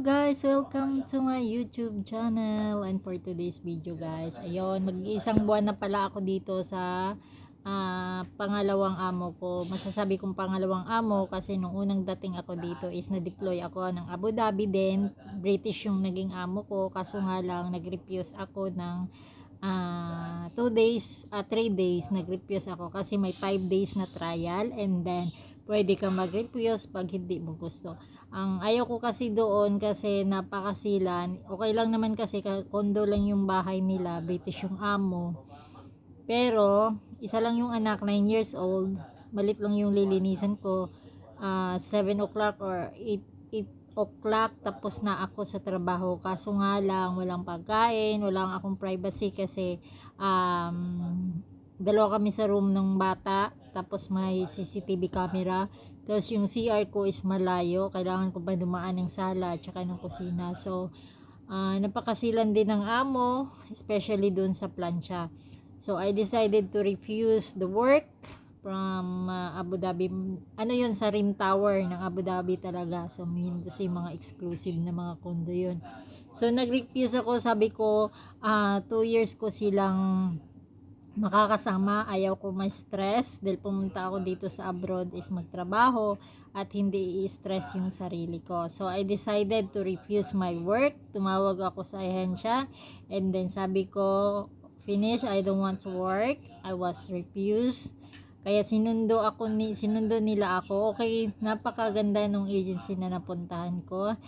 guys, welcome to my YouTube channel and for today's video guys, ayun, mag-iisang buwan na pala ako dito sa ah, pangalawang amo ko. Masasabi kong pangalawang amo kasi nung unang dating ako dito is na-deploy ako ng Abu Dhabi din. British yung naging amo ko kaso nga lang nag-refuse ako ng 2 days, 3 days nag-refuse ako kasi may 5 days na trial and then pwede ka mag-refuse pag hindi mo gusto. Ang ayaw ko kasi doon kasi napakasilan. Okay lang naman kasi ka- kondo lang yung bahay nila, British yung amo. Pero isa lang yung anak, 9 years old. Malit lang yung lilinisan ko. ah 7 o'clock or 8, 8 o'clock tapos na ako sa trabaho. Kaso nga lang, walang pagkain, walang akong privacy kasi um, dalawa kami sa room ng bata. Tapos may CCTV camera. Tapos yung CR ko is malayo. Kailangan ko pa dumaan ng sala at saka ng kusina. So, ah, napakasilan din ng amo, especially dun sa plancha. So, I decided to refuse the work from ah, Abu Dhabi. Ano yun, sa Rim Tower ng Abu Dhabi talaga. So, yun kasi mga exclusive na mga condo yun. So, nag-refuse ako. Sabi ko, ah, two years ko silang makakasama. Ayaw ko ma-stress dahil pumunta ako dito sa abroad is magtrabaho at hindi i-stress yung sarili ko. So, I decided to refuse my work. Tumawag ako sa ahensya and then sabi ko, finish, I don't want to work. I was refused. Kaya sinundo ako ni sinundo nila ako. Okay, napakaganda nung agency na napuntahan ko.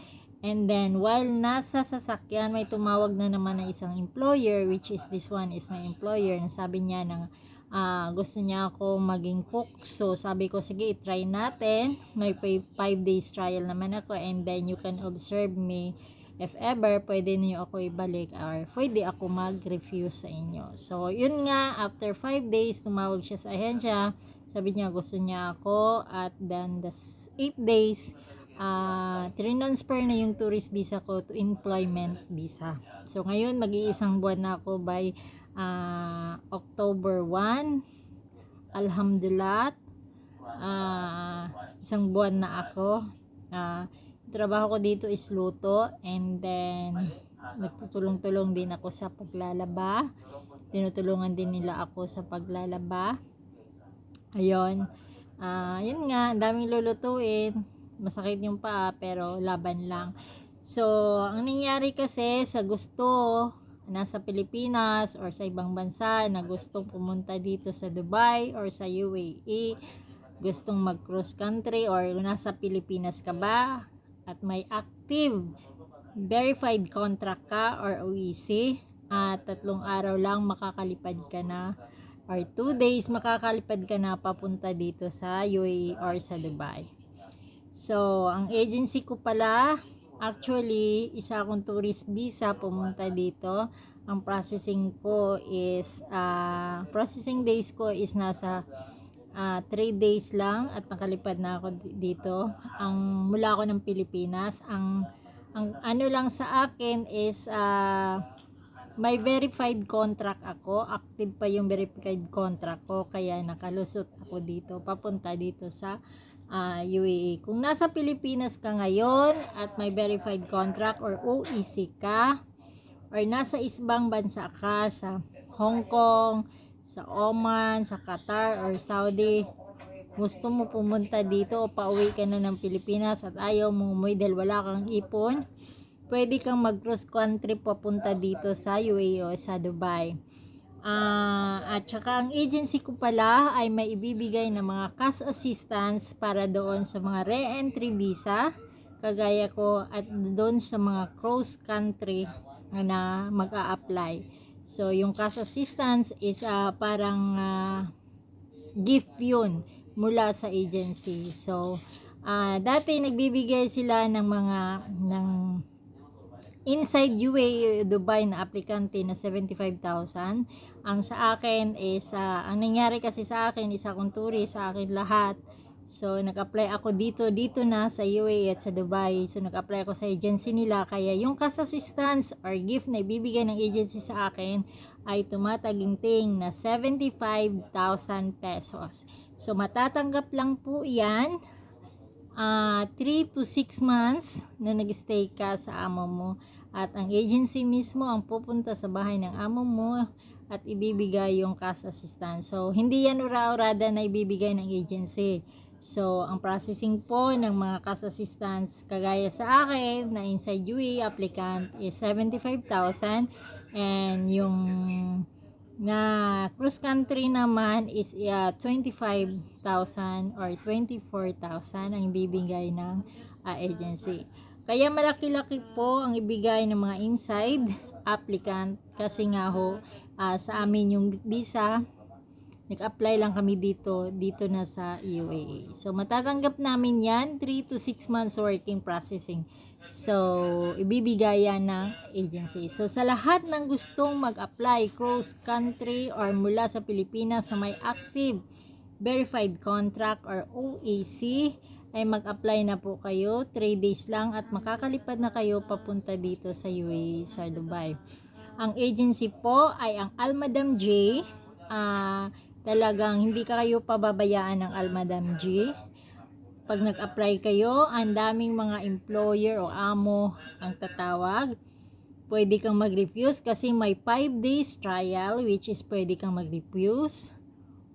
And then, while nasa sasakyan, may tumawag na naman ng isang employer, which is this one is my employer, na sabi niya na ah, gusto niya ako maging cook. So, sabi ko, sige, try natin. May 5 days trial naman ako and then you can observe me if ever, pwede niyo ako ibalik or pwede ako mag-refuse sa inyo. So, yun nga, after 5 days, tumawag siya sa ahensya. Sabi niya, gusto niya ako at then the 8 days, uh, transfer na yung tourist visa ko to employment visa. So, ngayon, mag-iisang buwan na ako by ah, October 1. Alhamdulillah. ah, isang buwan na ako. Ah, trabaho ko dito is luto and then nagtutulong-tulong din ako sa paglalaba. Tinutulungan din nila ako sa paglalaba. Ayun. Ah, yun nga, daming lulutuin. Masakit yung paa pero laban lang. So, ang nangyari kasi sa gusto nasa Pilipinas or sa ibang bansa na gustong pumunta dito sa Dubai or sa UAE, gustong mag cross country or nasa Pilipinas ka ba at may active verified contract ka or OEC at tatlong araw lang makakalipad ka na or 2 days makakalipad ka na papunta dito sa UAE or sa Dubai. So, ang agency ko pala, actually, isa akong tourist visa pumunta dito. Ang processing ko is, ah, processing days ko is nasa 3 days lang at nakalipad na ako di- dito. Ang mula ako ng Pilipinas, ang ang ano lang sa akin is ah, may verified contract ako. Active pa yung verified contract ko kaya nakalusot ako dito papunta dito sa ah, UAE. Kung nasa Pilipinas ka ngayon at may verified contract or OEC ka or nasa isbang bansa ka sa Hong Kong, sa Oman, sa Qatar or Saudi, gusto mo pumunta dito o pauwi ka na ng Pilipinas at ayaw mong umuwi dahil wala kang ipon, pwede kang mag-cross country papunta dito sa UAE o sa Dubai. Ah, at saka ang agency ko pala ay may ibibigay ng mga cash assistance para doon sa mga re-entry visa kagaya ko at doon sa mga cross country na mag-a-apply. So yung cash assistance is ah, parang ah, gift yun mula sa agency. So ah, dati nagbibigay sila ng mga ng inside UAE Dubai na aplikante na 75,000. Ang sa akin is, ah, ang nangyari kasi sa akin, isa akong tourist sa akin lahat. So, nag-apply ako dito, dito na sa UAE at sa Dubai. So, nag-apply ako sa agency nila. Kaya yung cash assistance or gift na ibibigay ng agency sa akin ay tumataginting na 75,000 pesos. So, matatanggap lang po yan 3 to 6 months na nag-stay ka sa amo mo at ang agency mismo ang pupunta sa bahay ng amo mo at ibibigay yung cash assistance. So, hindi yan ura-urada na ibibigay ng agency. So, ang processing po ng mga cash assistance, kagaya sa akin, na inside UE applicant is 75,000 and yung na cross country naman is uh, 25,000 or 24,000 ang ibibigay ng uh, agency. Kaya malaki-laki po ang ibigay ng mga inside applicant kasi nga ho uh, sa amin yung visa nag-apply lang kami dito dito na sa UAE. So matatanggap namin yan 3 to 6 months working processing. So ibibigay yan ng agency. So sa lahat ng gustong mag-apply cross country or mula sa Pilipinas na may active verified contract or OAC ay mag-apply na po kayo 3 days lang at makakalipad na kayo papunta dito sa UAE sa Dubai. Ang agency po ay ang Almadam J. Ah, talagang hindi ka kayo pababayaan ng Almadam G. Pag nag-apply kayo, ang daming mga employer o amo ang tatawag. Pwede kang mag-refuse kasi may 5 days trial which is pwede kang mag-refuse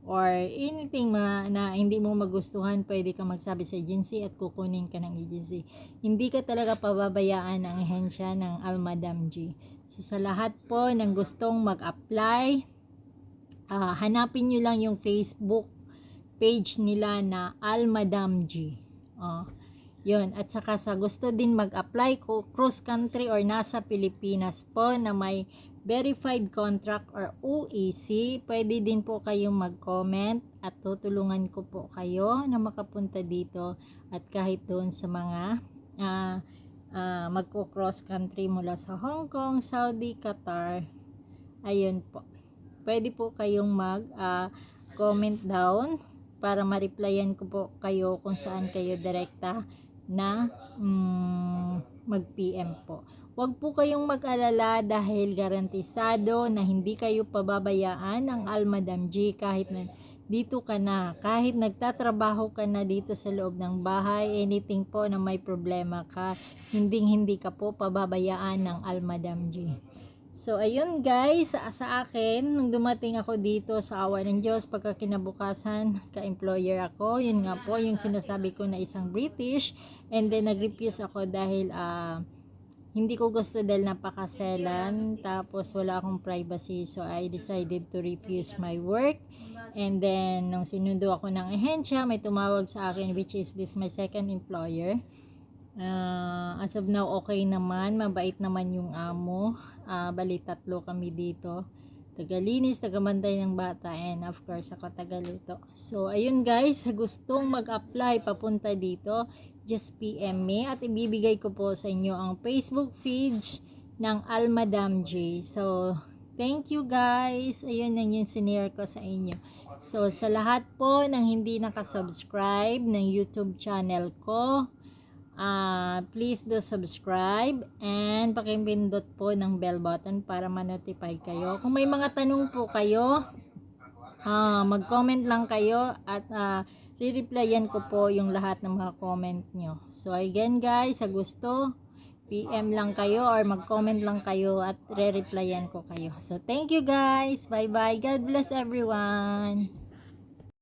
or anything na, na hindi mo magustuhan, pwede kang magsabi sa agency at kukunin ka ng agency. Hindi ka talaga pababayaan ng ahensya ng Almadam G. So sa lahat po ng gustong mag-apply, ah, hanapin nyo lang yung Facebook page nila na Almadam G. Oh, yun. At saka sa gusto din mag-apply ko cross country or nasa Pilipinas po na may verified contract or OEC, pwede din po kayong mag-comment at tutulungan ko po kayo na makapunta dito at kahit doon sa mga ah, ah, magko-cross country mula sa Hong Kong, Saudi, Qatar. Ayun po. Pwede po kayong mag ah, comment down para ma-replyan ko po kayo kung saan kayo direkta na mm, mag-PM po. Huwag po kayong mag-alala dahil garantisado na hindi kayo pababayaan ng Almadam G kahit na dito ka na, kahit nagtatrabaho ka na dito sa loob ng bahay, anything po na may problema ka, hindi hindi ka po pababayaan ng Almadam G. So, ayun guys, sa, sa akin, nung dumating ako dito sa awa ng Diyos, pagka kinabukasan, ka-employer ako, yun nga po, yung sinasabi ko na isang British, and then nag-refuse ako dahil, ah, hindi ko gusto dahil napakaselan, tapos wala akong privacy, so I decided to refuse my work, and then, nung sinundo ako ng ahensya, may tumawag sa akin, which is this my second employer, Ah, as of now, okay naman. Mabait naman yung amo. Ah, bali, tatlo kami dito. Tagalinis, tagamantay ng bata, and of course, ako tagaluto. So, ayun guys, gustong mag-apply papunta dito, just PM me at ibibigay ko po sa inyo ang Facebook page ng Almadam J. So, thank you guys. Ayun lang yung sinare ko sa inyo. So, sa lahat po ng hindi nakasubscribe ng YouTube channel ko, Ah, please do subscribe and pakipindot po ng bell button para ma-notify kayo. Kung may mga tanong po kayo, ah, mag-comment lang kayo at ah, re-replyan ko po yung lahat ng mga comment nyo. So again guys, sa gusto, PM lang kayo or mag-comment lang kayo at re-replyan ko kayo. So thank you guys. Bye bye. God bless everyone.